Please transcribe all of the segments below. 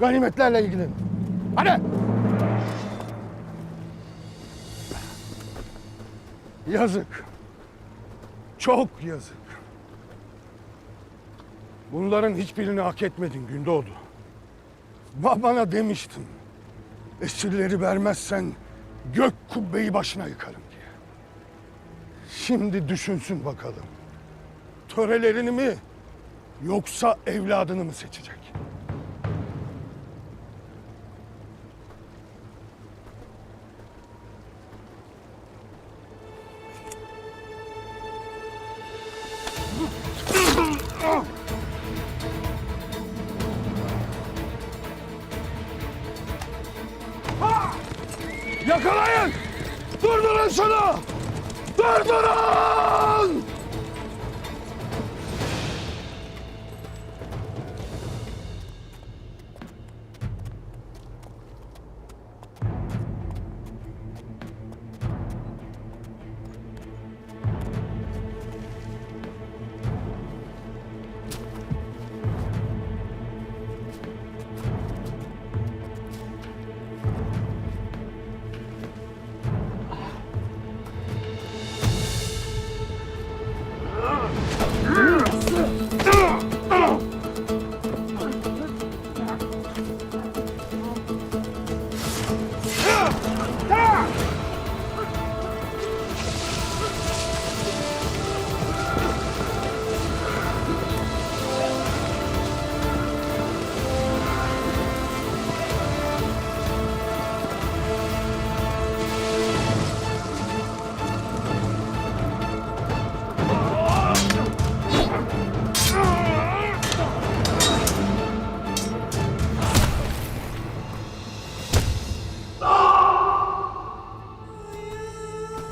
ganimetlerle ilgilenin. Hadi! Yazık. Çok yazık. Bunların hiçbirini hak etmedin Gündoğdu. Babana demiştim. Esirleri vermezsen gök kubbeyi başına yıkarım diye. Şimdi düşünsün bakalım. Törelerini mi yoksa evladını mı seçecek? Yakalayın! Durdurun şunu! Durdurun!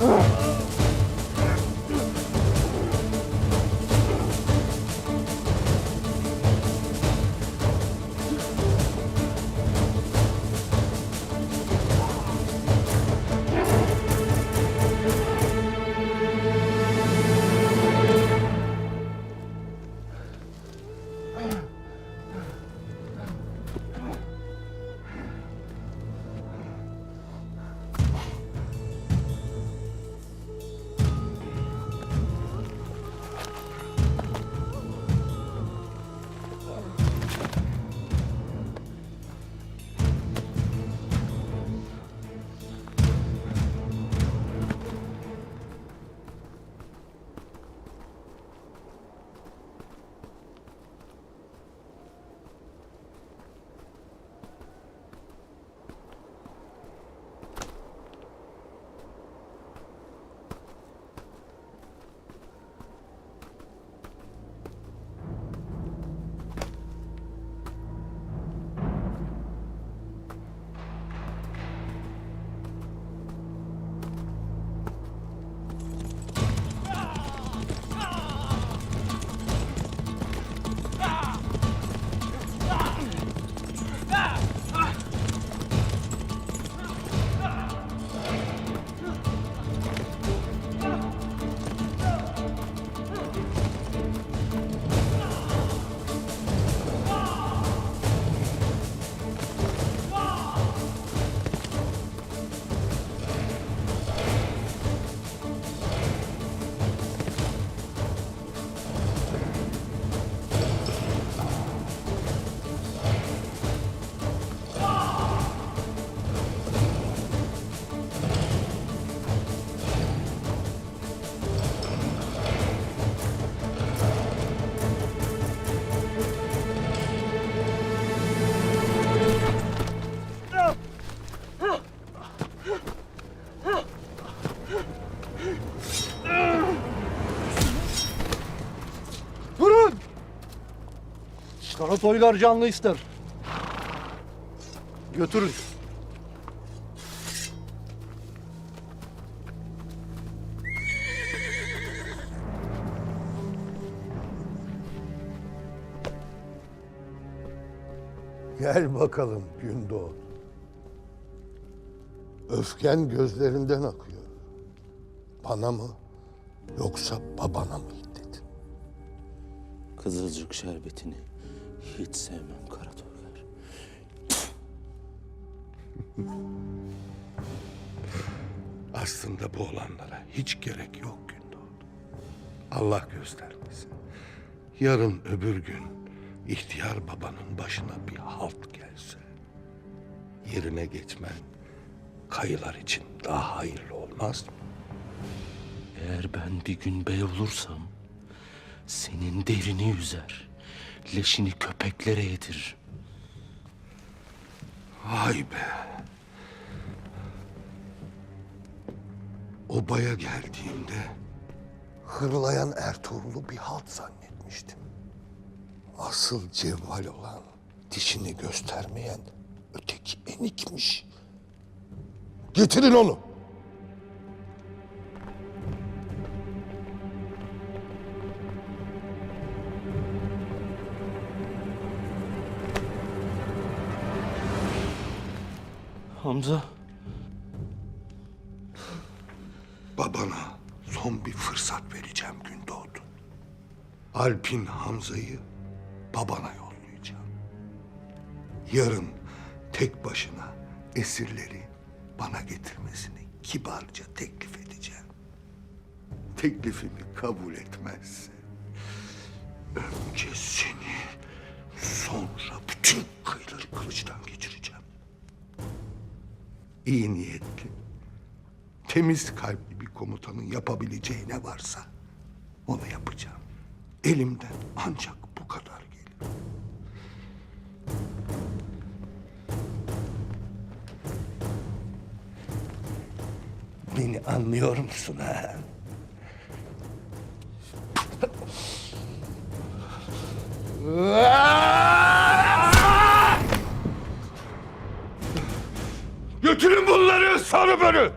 Ugh. Karatoylar canlı ister. Götürün. Gel bakalım Gündoğdu. Öfken gözlerinden akıyor. Bana mı yoksa babana mı dedin? Kızılcık şerbetini hiç sevmem Karatoylar. Aslında bu olanlara hiç gerek yok Gündoğdu. Allah göstermesin. Yarın öbür gün ihtiyar babanın başına bir halt gelse... ...yerine geçmen kayılar için daha hayırlı olmaz mı? Eğer ben bir gün bey olursam senin derini yüzer. Leşini köpeklere yedirir. Vay be. Obaya geldiğimde hırlayan Ertuğrul'u bir halt zannetmiştim. Asıl cevval olan, dişini göstermeyen öteki enikmiş. Getirin onu. Hamza Babana son bir fırsat vereceğim Gündoğdu. Alp'in Hamza'yı babana yollayacağım. Yarın tek başına esirleri bana getirmesini kibarca teklif edeceğim. Teklifimi kabul etmezse önce seni sonra bütün kıyıları kılıçtan geçireceğim. İyi niyetli, temiz kalpli bir komutanın yapabileceği ne varsa onu yapacağım. Elimden ancak bu kadar gelir. Beni anlıyor musun ha? Götürün bunları sarı bölü.